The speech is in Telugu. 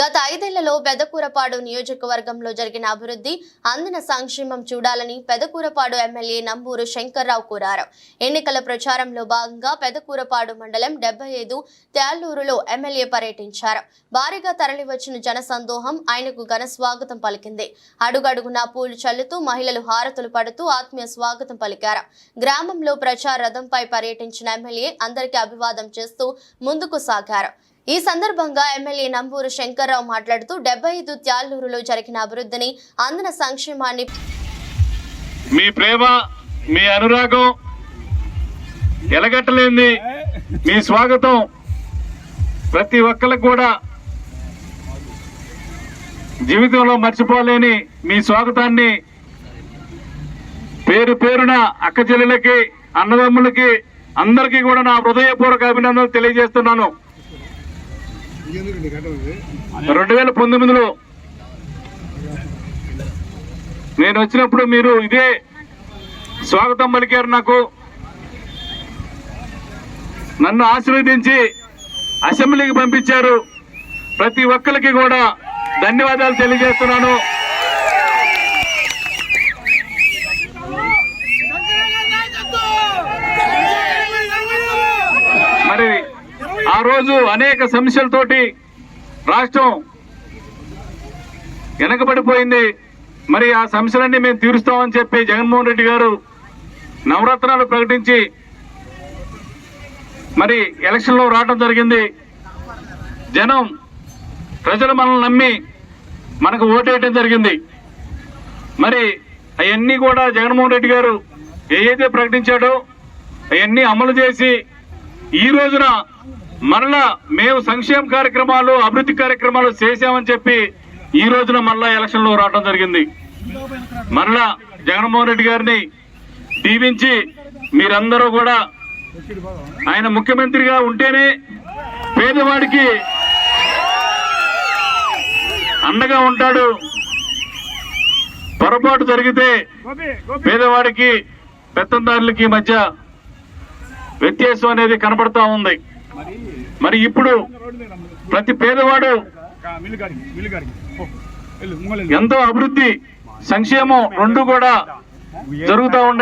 గత ఐదేళ్ళలో పెదకూరపాడు నియోజకవర్గంలో జరిగిన అభివృద్ధి అందిన సంక్షేమం చూడాలని పెదకూరపాడు ఎమ్మెల్యే నంబూరు శంకర్రావు కోరారు. ఎన్నికల ప్రచారంలో భాగంగా పెదకూరపాడు మండలం డెబ్బై ఐదు తేళ్ళూరులో ఎమ్మెల్యే పర్యటించారు. భారీగా తరలివచ్చిన జనసందోహం ఆయనకు ఘన స్వాగతం పలికింది. అడుగడుగునా పూలు చల్లుతూ మహిళలు హారతులు పడుతూ ఆత్మీయ స్వాగతం పలికారు. గ్రామంలో ప్రచార రథంపై పర్యటించిన ఎమ్మెల్యే అందరికీ అభివాదం చేస్తూ ముందుకు సాగారు. ఈ సందర్భంగా ఎమ్మెల్యే నంబూరు శంకర్రావు మాట్లాడుతూ డెబ్బై ఐదు త్యాలూరులో జరిగిన అభివృద్ధిని అందిన సంక్షేమాన్ని మీ ప్రేమ మీ అనురాగం ఎలగట్టలేంది. మీ స్వాగతం ప్రతి ఒక్కరికి కూడా జీవితంలో మర్చిపోలేని మీ స్వాగతాన్ని పేరు పేరున అక్క చెల్లెలకి అన్నదమ్ములకి అందరికీ కూడా నా హృదయపూర్వక అభినందనలు తెలియజేస్తున్నాను. రెండు వేల పంతొమ్మిదిలో నేను వచ్చినప్పుడు మీరు ఇదే స్వాగతం పలికారు నాకు. నన్ను ఆశీర్వదించి అసెంబ్లీకి పంపించారు. ప్రతి ఒక్కరికి కూడా ధన్యవాదాలు తెలియజేస్తున్నాను. ఆ రోజు అనేక సమస్యలతోటి రాష్ట్రం వెనకబడిపోయింది. మరి ఆ సమస్యలన్నీ మేము తీరుస్తామని చెప్పి జగన్మోహన్ రెడ్డి గారు నవరత్నాలు ప్రకటించి మరి ఎలక్షన్లో రావడం జరిగింది. జనం ప్రజలు మనల్ని నమ్మి మనకు ఓటేయటం జరిగింది. మరి అవన్నీ కూడా జగన్మోహన్ రెడ్డి గారు ఏదైతే ప్రకటించాడో అవన్నీ అమలు చేసి ఈ రోజున మరలా మేము సంక్షేమ కార్యక్రమాలు అభివృద్ధి కార్యక్రమాలు చేశామని చెప్పి ఈ రోజున మరలా ఎలక్షన్లో రావడం జరిగింది. మరలా జగన్మోహన్ రెడ్డి గారిని దీవించి మీరందరూ కూడా ఆయన ముఖ్యమంత్రిగా ఉంటేనే పేదవాడికి అండగా ఉంటాడు. పొరపాటు జరిగితే పేదవాడికి పెత్తందారులకి మధ్య వ్యత్యాసం అనేది కనపడతా ఉంది. మరి ఇప్పుడు ప్రతి పేదవాడు ఎంతో అభివృద్ధి సంక్షేమం రెండు కూడా జరుగుతూ ఉన్నాయి